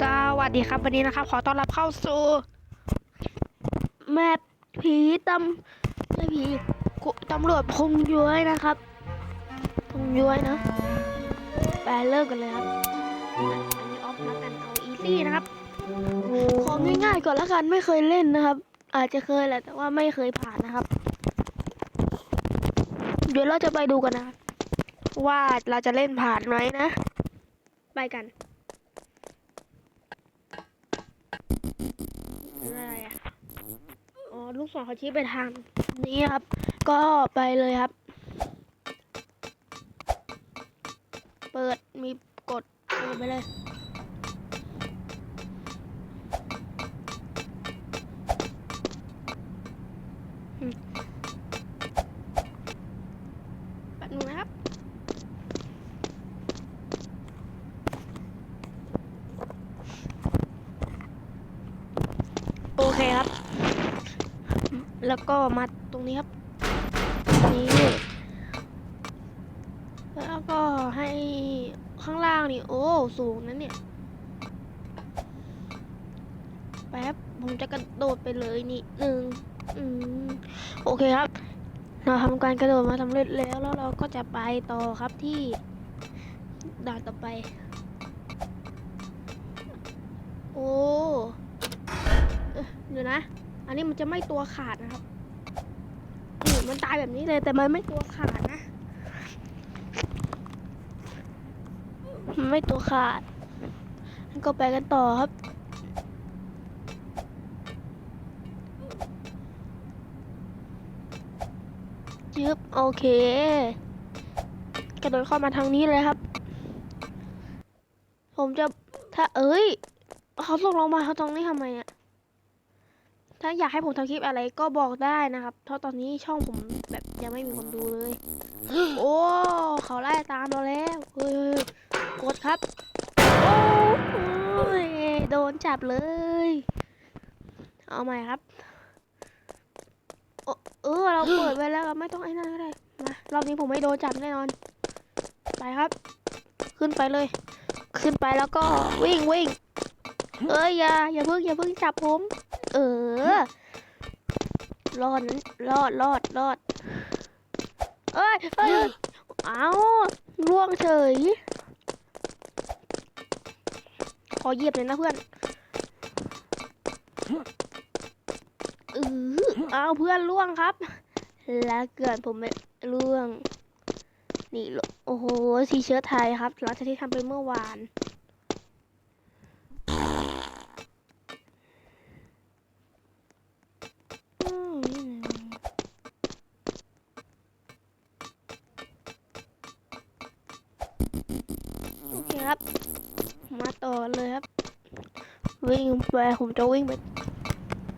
สวัสดีครับวันนี้นะครับ ขอต้อนรับเข้าสู่แมปผีตำไม่ผีตำรวจพงย้วยนะครับพงย้วยนะไปเริ่มกันเลยครับอันนี้ออฟแล้วกันเอาอีซี่นะครับของง่ายๆก่อนแล้วกันไม่เคยเล่นนะครับ อาจจะเคยแหละแต่ว่าไม่เคยผ่านนะครับ เดี๋ยวเราจะไปดูกันนะ ว่าเราจะเล่นผ่านไหมนะ ไปกัน อะไรอะอ๋อลูกศรเขาชี้ไปทางนี้ครับ ก็ไปเลยครับ เปิดมีกดเปิดไปเลย ก็มาตรงนี้ครับนี่แล้วก็ให้ข้างล่างนี่โอ้สูงนั้นเนี่ยแป๊บผมจะกระโดดไปเลยนี่หนึ่งอืมโอเคครับ เราทำการกระโดดมาสำเร็จแล้วแล้วเราก็จะไปต่อครับที่ด่านต่อไป โอ้เดี๋ยวนะ อันนี้มันจะไม่ตัวขาดนะครับ มันตายแบบนี้เลย แต่มันไม่ตัวขาดนะ มันไม่ตัวขาดก็ไปกันต่อครับยึบโอเค กระโดดเข้ามาทางนี้เลยครับ ผมจะถ้าเอ้ยเขาส่งลงมาเขาตรงนี้ทำไมอะ ถ้าอยากให้ผมทำคลิปอะไรก็บอกได้นะครับ เพราะตอนนี้ช่องผมแบบยังไม่มีคนดูเลย โอ้ เขาไล่ตามเราแล้ว เฮ้ยเฮ้ยเฮ้ยกดครับ โอ้ยโดนจับเลย เอาใหม่ครับโอ้เออ เราเปิดไว้แล้วเราไม่ต้องไอ้นั่นก็ได้ มารอบนี้ผมไม่โดนจับแน่นอน ไปครับ ขึ้นไปเลย ขึ้นไปแล้วก็วิ่งวิ่ง เอ้ยอย่าอย่าเพิ่งอย่าเพิ่งจับผม เออรอดนะรอดรอดรอดเอ้ยเอ้ยเอ้ยเอาล่วงเฉย ขอเหยียบเลยนะเพื่อนเออเอาเพื่อนล่วงครับ แล้วเกิดผมไม่ล่วง นี่ โอ้โหทีเชิ้ตไทยครับหลังจากที่ทำไปเมื่อวาน วิ่งไปผมจะวิ่งไป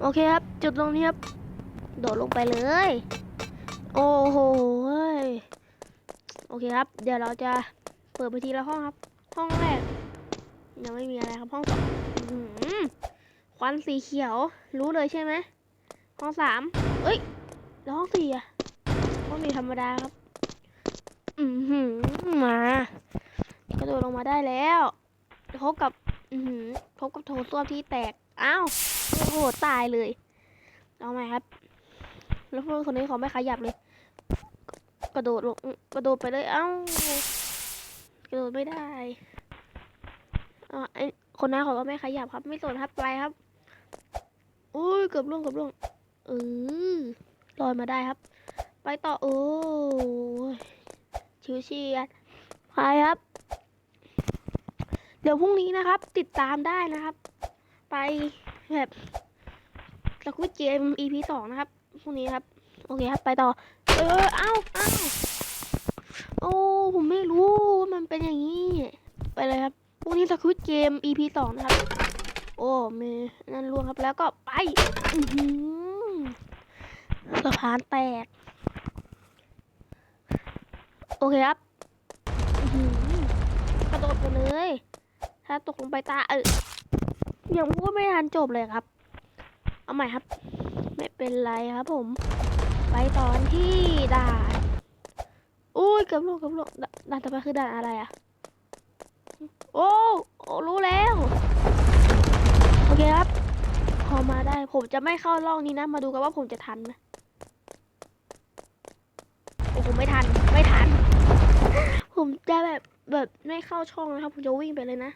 โอเคครับ จุดตรงนี้ครับ โดดลงไปเลย โอ้โหโอเคครับ เดี๋ยวเราจะเปิดไปทีละห้องครับ ห้องแรกยังไม่มีอะไรครับห้องสองควันสีเขียว รู้เลยใช่ไหมห้องสามเอ้ยแล้วห้องสี่อะห้องสี่ธรรมดาครับ อือหือมา กระโดดลงมาได้แล้วพบกับ พบกับโถส้วมที่แตก อ้าว โอ้โห ตายเลย เอาไหมครับ แล้วพื่อนคนนี้เขาไม่ขยับเลย กระโดดลงกระโดดไปเลย เอ้า กระโดดไม่ได้อ่าไอคนนั้นเขาก็ไม่ขยับครับ ไม่สนครับ ไปครับอุ้ย เกือบล่วงเกือบล่วงเออลอยมาได้ครับ ไปต่อ โอ้ชิวเชียดไปครับ เดี๋ยวพรุ่งนี้นะครับ ติดตามได้นะครับ ไปแบบสควิตเกม EP สองนะครับพรุ่งนี้ครับ โอเคครับ ไปต่อ เออ เอ้าเอ้าโอ้ ผมไม่รู้ว่ามันเป็นอย่างนี้ ไปเลยครับพรุ่งนี้สควิตเกม EP สองนะครับ โอ้มีนั่นล่วงครับแล้วก็ไปสะพานแตก โอเคครับกระโดดไปเลย ถ้าตกลงไปตาเออยังพูดไม่ทันจบเลยครับ เอาใหม่ครับ ไม่เป็นไรครับผม ไปตอนที่ด่านอุ้ยกือบลงกือบลงด่านต่อไปคือด่านอะไรอะโอ้โอ้รู้แล้ว โอเคครับ พอมาได้ผมจะไม่เข้าล่องนี้นะ มาดูกันว่าผมจะทันไหมโอ้ผมไม่ทัน ไม่ทัน ผมจะแบบแบบไม่เข้าช่องนะครับ ผมจะวิ่งไปเลยนะ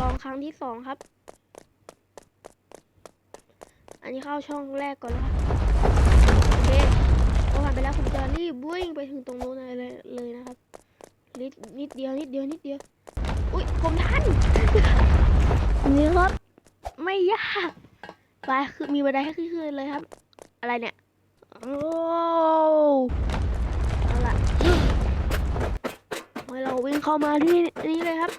ลองครั้งที่สองครับ อันนี้เข้าช่องแรกก่อนแล้วครับโอเคพอผ่านไปแล้วผมจะรีบวิ่งไปถึงตรงนู้นเลยเลยนะครับนิดนิดเดียวนิดเดียวนิดเดียว อุ้ยผมทันนี่ครับ ไม่ยากไปคือมีบันไดให้ขึ้นเลยครับ อะไรเนี่ย โอ้เอาละ ให้เราวิ่งเข้ามาที่นี่เลยครับ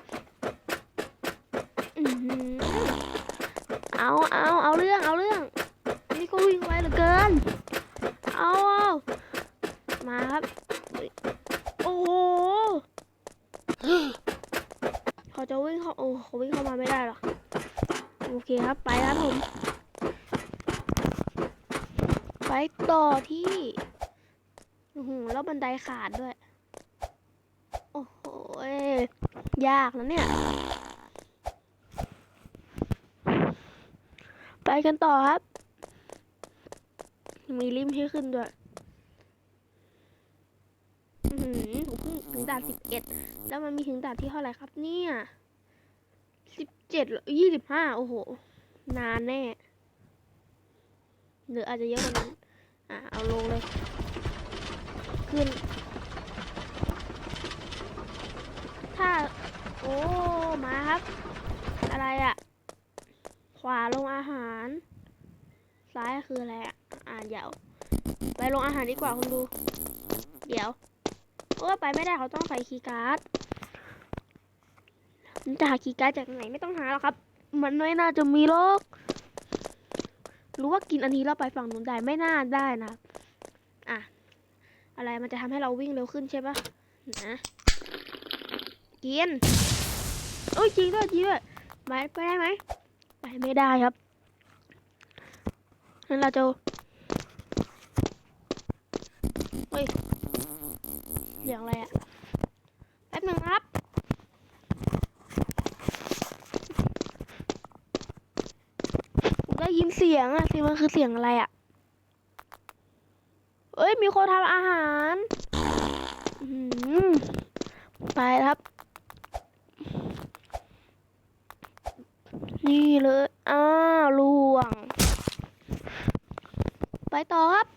เอาเอาเอาเรื่องเอาเรื่อง นี่ก็วิ่งไวเหลือเกิน เอาเอามาครับ โอ้โหเขาจะวิ่งเข้าโอ้เขาวิ่งเข้ามาไม่ได้หรอกโอเคครับ ไปครับผม ไปต่อที่โอ้โหแล้วบันไดขาดด้วย โอ้โหย ยากนะเนี่ย ไปกันต่อครับ มีลิมให้ขึ้นด้วยอือหือผมถึงด่านสิบเอ็ดแล้วมันมีถึงด่านที่เท่าไหร่ครับเนี่ยสิบเจ็ดยี่สิบห้าโอ้โห นานแน่ หรืออาจจะเยอะกว่านั้น อะ เอาลงเลย ขึ้น ถ้า โอ้มาครับ อะไรอะขวาลงอาหาร ซ้ายคืออะไรอะอ่านยาวไปลงอาหารดีกว่าคุณดู เดี๋ยวโอ้ไปไม่ได้เขาต้องใส่คีย์การ์ดมันจะหาคีย์การ์ดจากไหนไม่ต้องหาหรอกครับ มันไม่น่าจะมีหรอกรู้ว่ากินอันนี้แล้วไปฝั่งนู้นได้ไม่น่าได้นะอะอะไรมันจะทำให้เราวิ่งเร็วขึ้นใช่ปะนะกิน โอ้ยจริงด้วยจริงด้วยไปไปได้ไหมไปไม่ได้ครับงั้นเราจะเฮ้ยเสียงอะไรอะแป๊บหนึงครับได้ยินเสียงอะเสียงมันคือเสียงอะไรอะเอ้ยมีคนทำอาหารไปครับ นี่เลย อ้าวล่วง ไปต่อครับ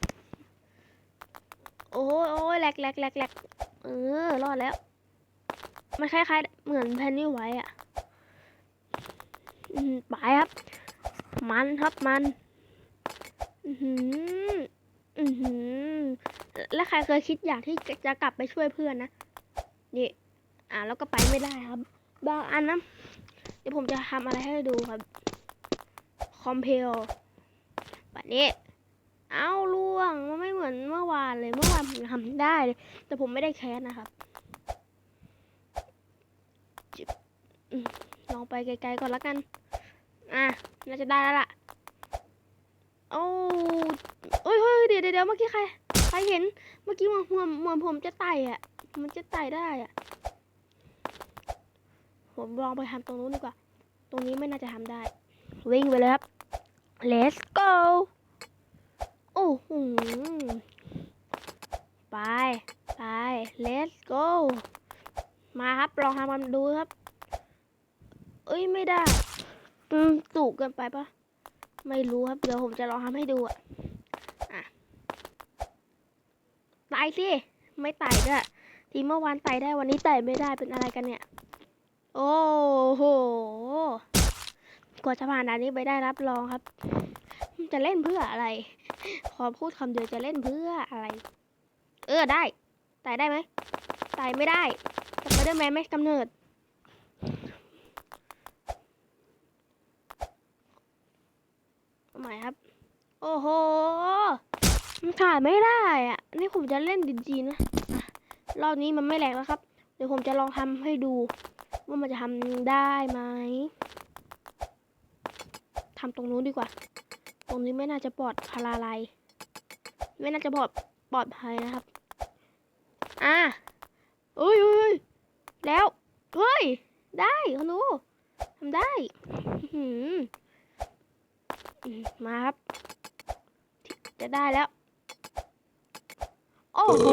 โอ้ยโอ้ยแหลกแหลกแหลกแหลกเออ รอดแล้ว มันคล้ายๆ เหมือนแพนนี่ไว้อะอืมไปครับ มันครับมัน อือหือ อือหือ และใครเคยคิดอยากที่จะกลับไปช่วยเพื่อนนะ นี่ อ่าแล้วก็ไปไม่ได้ครับ บางอันนะ ดี๋ยวผมจะทำอะไรให้ดูครับคอมเพลแบบนี้ เอาล่วงมันไม่เหมือนเมื่อวานเลย เมื่อวานผมทำได้เลย แต่ผมไม่ได้แคสนะครับลองไปไกลๆก่อนละกัน อะ น่าจะได้แล้วล่ะ โอ้เอ้ยเฮ้ยเดี๋ยวเดี๋ยวเมื่อกี้ใคร ใครเห็น เมื่อกี้มือนเหมือนเหมือนผมจะไต่อะ มันจะไต่ได้อะ ผมลองไปทำตรงนู้นดีกว่า ตรงนี้ไม่น่าจะทำได้ วิ่งไปเลยครับ let's go โอ้โหไป ไป let's go มาครับลองทำกันดูครับ เอ้ยไม่ได้อืมสูงเกินไปปะไม่รู้ครับ เดี๋ยวผมจะลองทำให้ดูอะอะไต่สิ ไม่ไต่ด้วยทีเมื่อวานไต่ได้วันนี้ไต่ไม่ได้เป็นอะไรกันเนี่ย โอ้โห กว่าจะผ่านด่านนี้ไปได้รับรองครับ จะเล่นเพื่ออะไร ขอพูดคำเดียวจะเล่นเพื่ออะไร เออได้ไต่ได้ไหมไต่ไม่ได้สไปเดอร์แมนไม่กำเนิดหมายครับ โอ้โหมันถ่ายไม่ได้อะนี่ผมจะเล่นดีๆนะอะรอบนี้มันไม่แหลกแล้วครับ เดี๋ยวผมจะลองทำให้ดู ว่ามันจะทำได้ไหมทำตรงนู้นดีกว่า ตรงนี้ไม่น่าจะปลอดพลาลัยไม่น่าจะปลอดปลอดภัยนะครับ อะเอ้ยเอ้ยเอ้ยแล้ว เฮ้ย ได้คุณดูทำได้มมาครับ จะได้แล้ว โอ้โห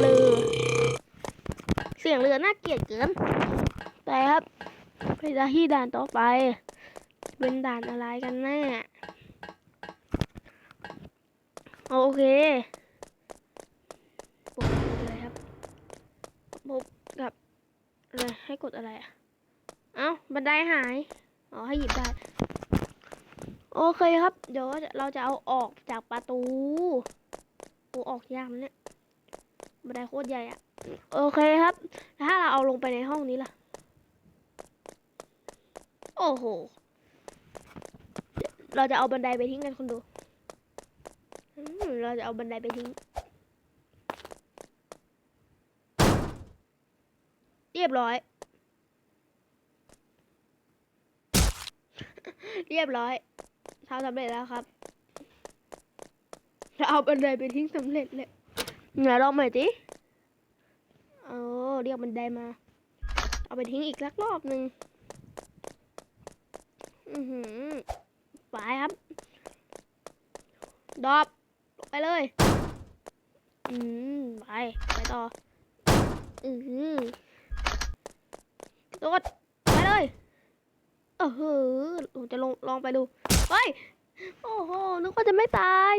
เรือเสียงเรือน่าเกลียดเกิน ไปครับไปที่ด่านต่อไป เป็นด่านอะไรกันแน่โอเคปกติเลยครับพบกับอะไรให้กดอะไรอะ เอ้าบันไดหาย อ๋อให้หยิบได้ โอเคครับ เดี๋ยวเราจะเอาออกจากประตูโอ้ออกยากนะเนี่ยบันไดโคตรใหญ่อะ โอเคครับ ถ้าเราเอาลงไปในห้องนี้ล่ะ โอ้โห เราจะเอาบันไดไปทิ้งกันคุณดู เราจะเอาบันไดไปทิ้ง เรียบร้อย เรียบร้อยทำสำเร็จแล้วครับ เราเอาบันไดไปทิ้งสำเร็จเลยไหนลองใหม่ดิเออเรียกบันไดมา เอาไปทิ้งอีกสักรอบหนึ่ง อือหือไปครับดรอปลงไปเลย อืมไป ไปต่อ อือหือโดดไปเลยเออหือจะลองลองไปดู เฮ้ย โอ้โห นึกว่าจะไม่ตาย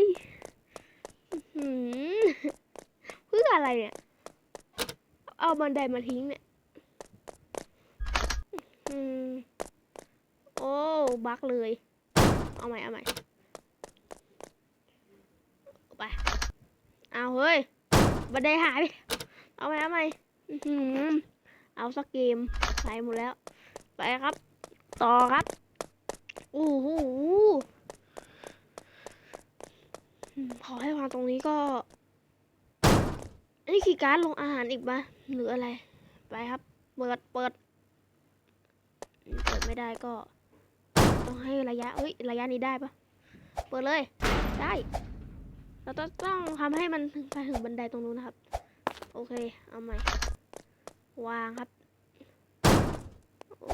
อื้อหือเพื่ออะไรเนี่ย เอาบันไดมาทิ้งเนี่ย อืม โอ้บักเลย เอาใหม่เอาใหม่ไปเอาเฮ้ยบันไดหายไปเอาใหม่เอาใหม่เอาสักเกมไปหมดแล้ว ไปครับ ต่อครับโอ้โหอืมขอให้วางตรงนี้ก็นี่คือการลงอาหารอีกปะหรืออะไร ไปครับ เปิด เปิด เปิดไม่ได้ก็ ให้ระยะเอ้ยระยะนี้ได้ปะเปิดเลยได้ เราต้องต้องทำให้มันถึงไปถึงบันไดตรงนู้นนะครับ โอเคเอาใหม่ วางครับ โอ้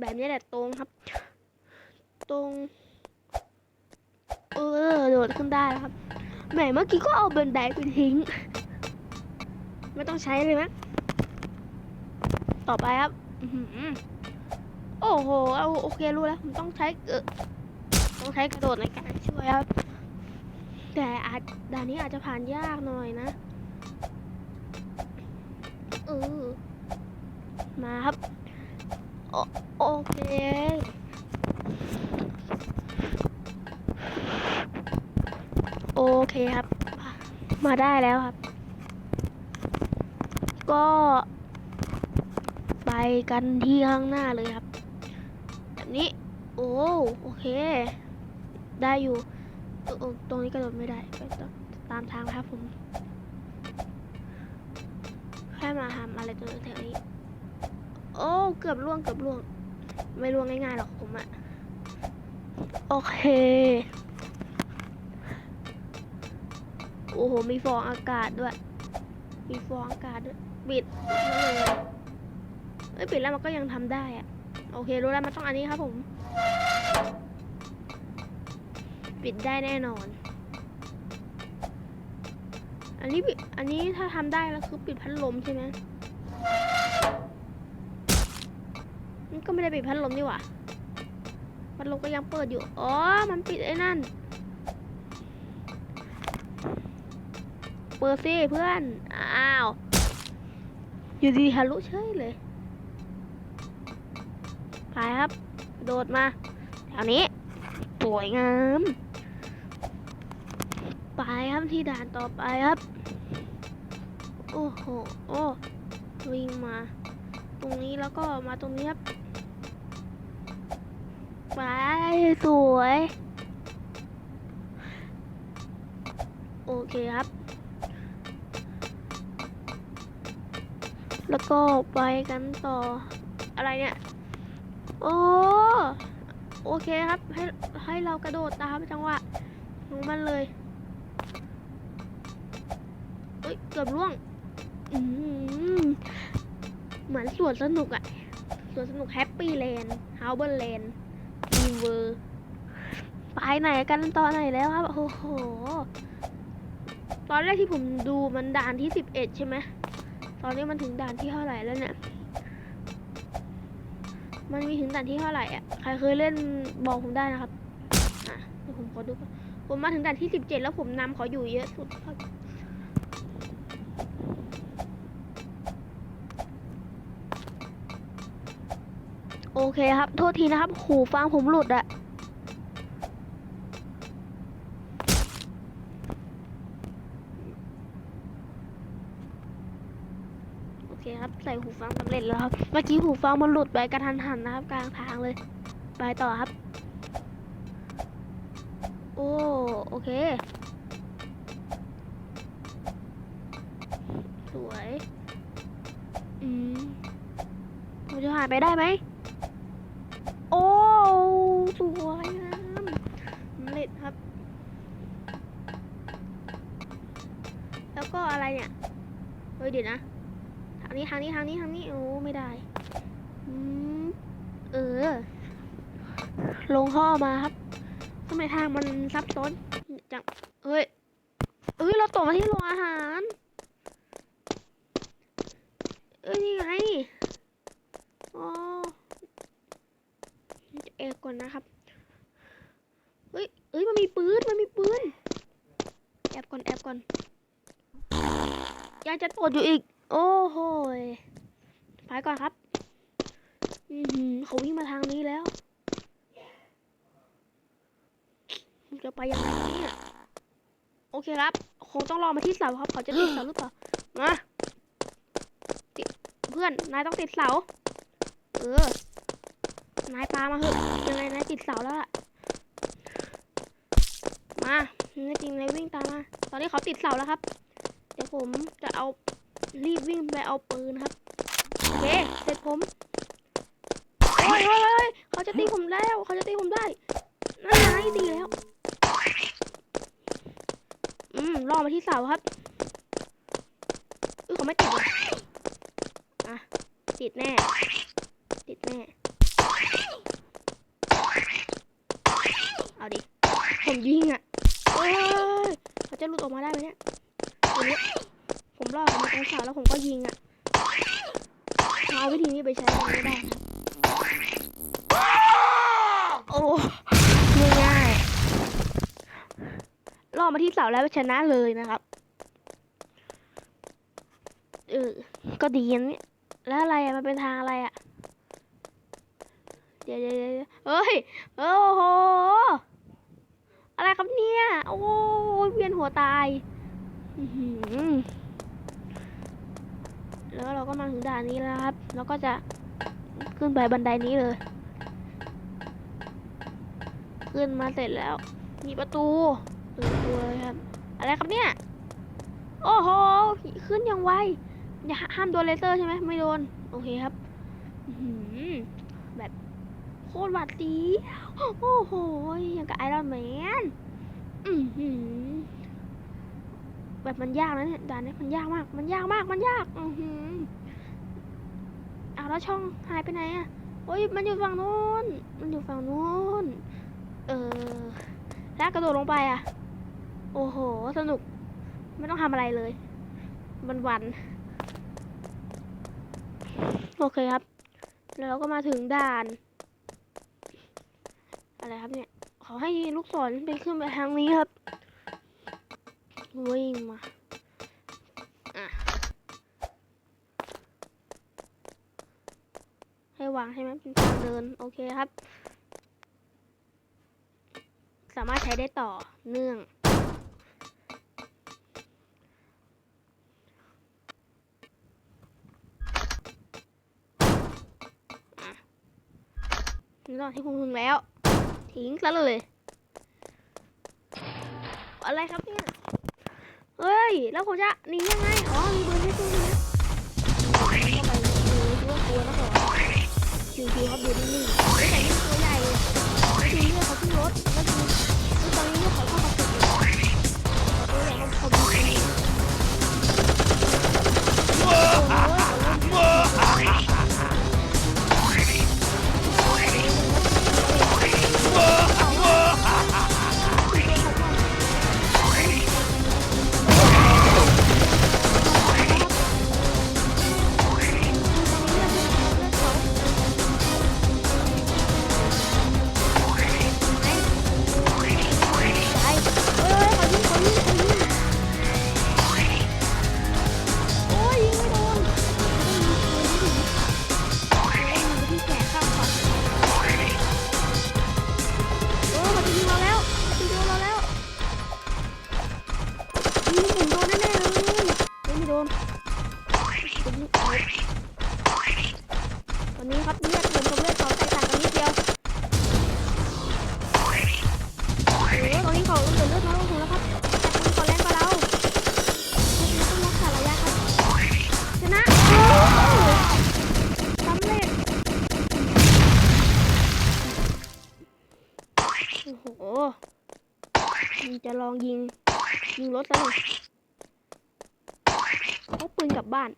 แบบนี้แหละตรงครับ ตรง เออโดดขึ้นได้แล้วครับแหมเมื่อกี้ก็เอาบันไดไปทิ้ง ไม่ต้องใช้เลยมั้ยต่อไปครับอื โอ้โหเอาโอเครู้แล้วผมต้องใช้เออต้องใช้กระโดดในการช่วยครับ แต่อาจด่านนี้อาจจะผ่านยากหน่อยนะเออมาครับโอโอเคโอเคครับ มาได้แล้วครับ ก็ไปกันที่ข้างหน้าเลยครับ โอ้โอเค ได้อยู่ตรงนี้กระโดดไม่ได้ไปตตามทางครับผมแค่มาทำอะไรตรงแถวนี้ โอ้เกือบล่วงเกือบล่วง ไม่ล่วงง่ายๆหรอกผมอะโอเค โอ้โห มีฟองอากาศด้วย มีฟองอากาศด้วย ปิดเลยเอ้ยปิดแล้วมันก็ยังทำได้อะ โอเครู้แล้วมันต้องอันนี้ครับผม ปิดได้แน่นอน อันนี้อันนี้ถ้าทำได้แล้วคือปิดพัดลมใช่ไหมมันก็ไม่ได้ปิดพัดลมนี่หว่าพัดลมก็ยังเปิดอยู่ อ๋อ มันปิดไอ้นั่น เปิดสิเพื่อน อ้าว อยู่ดีฮารุเฉยเลย ไปครับ โดดมาแถวนี้ สวยงาม ไปครับที่ด่านต่อไปครับ โอ้โห โอ้วิ่งมา ตรงนี้แล้วก็มาตรงนี้ครับ ไป สวย โอเคครับ แล้วก็ไปกันต่ออะไรเนี่ย โอ้โอเคครับ ให้ให้เรากระโดดตามจังหวะของมันเลยเอ้ยเกือบล่วงเหมือนสวนสนุกอะสวนสนุกแฮปปี้แลนด์ฮาวเบิร์แลนด์ดีเวอร์ไปไหนกันตอนไหนแล้วครับ โอ้โห ตอนแรกที่ผมดูมันด่านที่สิบเอ็ดใช่ไหม ตอนนี้มันถึงด่านที่เท่าไหร่แล้วเนี่ย มันมีถึงด่านที่เท่าไหร่อะ ใครเคยเล่นบอกผมได้นะครับ อะเดี๋ยวผมขอดูก่อนผมมาถึงด่านที่สิบเจ็ดแล้วผมนำเขาอยู่เยอะสุดครับโอเคครับ โทษทีนะครับหูฟังผมหลุดอะโอเคครับ ใส่หูฟังสำเร็จแล้วครับ เมื่อกี้หูฟังมันหลุดไปกระทันหันนะครับ กลางทางเลย ไปต่อครับ โอ้โอเค สวย อืมผมจะผ่านไปได้ไหม โอ้ สวยงามสำเร็จครับ แล้วก็อะไรเนี่ย เฮ้ยเดี๋ยวนะ นี้ทางนี้ทางนี้ทางนี้โอ้ไม่ได้เออ ลงท่อมาครับทำไมทางมันซับซ้อนจังเฮ้ยเอ้ยเราตกมาที่โรงอาหาร เอ้ยนี่ไงอ๋อจะเอกก่อนนะครับเฮ้ยเอ้ยมันมีปืนมันมีปืนแอบก่อนแอบก่อนยังจะตดอยู่อีก โอ้โหยไปก่อนครับ อือหือเขาวิ่งมาทางนี้แล้วผมจะไปยังไงเนี่ยโอเคครับ คงต้องรอมาที่เสาครับ เขาจะติดเสาหรือเปล่ามาติดเพื่อน นายต้องติดเสา เออ นายปามาเหอะยังไงนายติดเสาแล้วล่ะ มาแน่จริงนายวิ่งตามมา ตอนนี้เขาติดเสาแล้วครับ เดี๋ยวผมจะเอา รีบวิ่งไปเอาปืนครับ โอเค เสร็จผม โอ้ยโอ้ยเขาจะตีผมแล้ว เขาจะตีผมได้นั่นไงตีแล้ว อืมล่อมาที่เสาครับอุ้ยเขาไม่ติดอะ ติดแน่ ติดแน่ เอาดิ ผมยิงอะเอ้ยเขาจะหลุดออกมาได้ไหมเนี่ยตัวนี้ ผมล่อเขามาตรงเสาแล้วผมก็ยิงอะเอาวิธีนี้ไปใช้กันไม่ได้ครับโอ้ง่ายๆล่อมาที่เสาแล้วชนะเลยนะครับเออก็ดีนะเนี่ยแล้วอะไรอะมันเป็นทางอะไรอะเดี๋ยวเดี๋ยวเฮ้ยโอ้โหอะไรครับเนี่ย โอ้ยเวียนหัวตาย อือ แล้วเราก็มาถึงด่านนี้แล้วครับ แล้วก็จะขึ้นไปบันไดนี้เลย ขึ้นมาเสร็จแล้ว มีประตูเปิดประตูเลยครับ อะไรครับเนี่ย โอ้โห ขึ้นอย่างไว อย่าห้ามโดนเลเซอร์ใช่ไหมไม่โดน โอเคครับแบบโคตรหวัดดี โอ้โห อย่างกับไอรอนแมน อือหือ แบบมันยากนะเนี่ยด่านนี้มันยากมาก มันยากมาก มันยาก อือหือเอาแล้วช่องหายไปไหนอะโอ้ยมันอยู่ฝั่งนู้น มันอยู่ฝั่งนู้น เออ แล้วกระโดดลงไปอะโอ้โห สนุก ไม่ต้องทำอะไรเลย มันวัน โอเคครับ แล้วเราก็มาถึงด่าน อะไรครับเนี่ย ขอให้ลูกศรเป็นขึ้นไปทางนี้ครับ วิ่งมาอะให้วางใช่ไหมเป็นทางเดิน โอเคครับ สามารถใช้ได้ต่อเนื่องนี่ตอนที่ผมถึงแล้ว ทิ้งซะเลย อะไรครับเนี่ย เฮ้ย แล้วผมจะหนียังไง อ๋อ มีเบอร์ให้ตัวนี้เข้าไปดูดูว่ากลัวนะเหรอชิวๆครับดูนิ่งๆแต่นี่ตัวใหญ่ไม่ดูเลือดเขาขึ้นรถแล้วดูแล้วตอนนี้เลือดเขาเข้ากระปุกอยู่ตัวใหญ่เขาเขาดูดีโอ้โห โอ้โหมันจะลองยิง ยิงรถซะหน่อยเอาปืนกลับบ้าน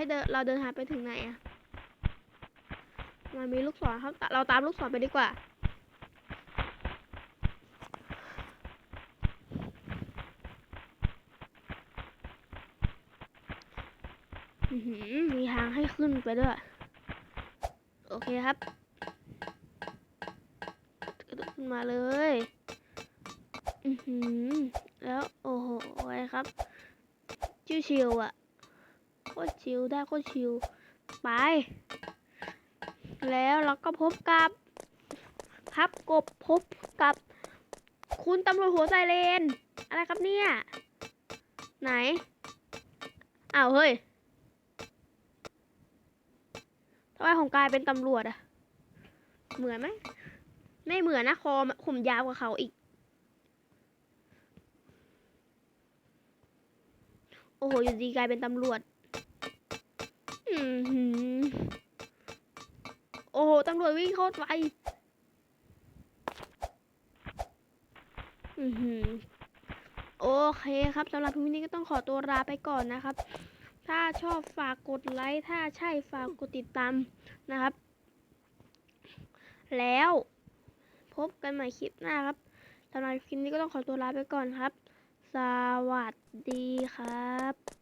ให้เดินเราเดินหาไปถึงไหนอะมันมีลูกศรครับ เราตามลูกศรไปดีกว่าอมีทางให้ขึ้นไปด้วย โอเคครับ ขึ้นมาเลยอือแล้ว โอ้โหครับ ชิวๆอะ ตรชิวได้โคตรชิวไป แล้วเราก็พบกับครับกบพบกับ คุณตำรวจหัวไซเรนอะไรครับเนี่ย ไหนอ้าวเฮ้ยทำไมของกายเป็นตำรวจอะเหมือนไหมไม่เหมือนนะคอผมยาวกว่าเขาอีก โอ้โหอยู่ดีกลายเป็นตำรวจ โอ้โหตำรวจวิ่งโคตรไวอือหือโอเคครับสำหรับคลิปนี้ก็ต้องขอตัวลาไปก่อนนะครับ ถ้าชอบฝากกดไลค์ ถ้าใช่ฝากกดติดตามนะครับ แล้วพบกันใหม่คลิปหน้าครับสำหรับคลิปนี้ก็ต้องขอตัวลาไปก่อนครับ สวัสดีครับ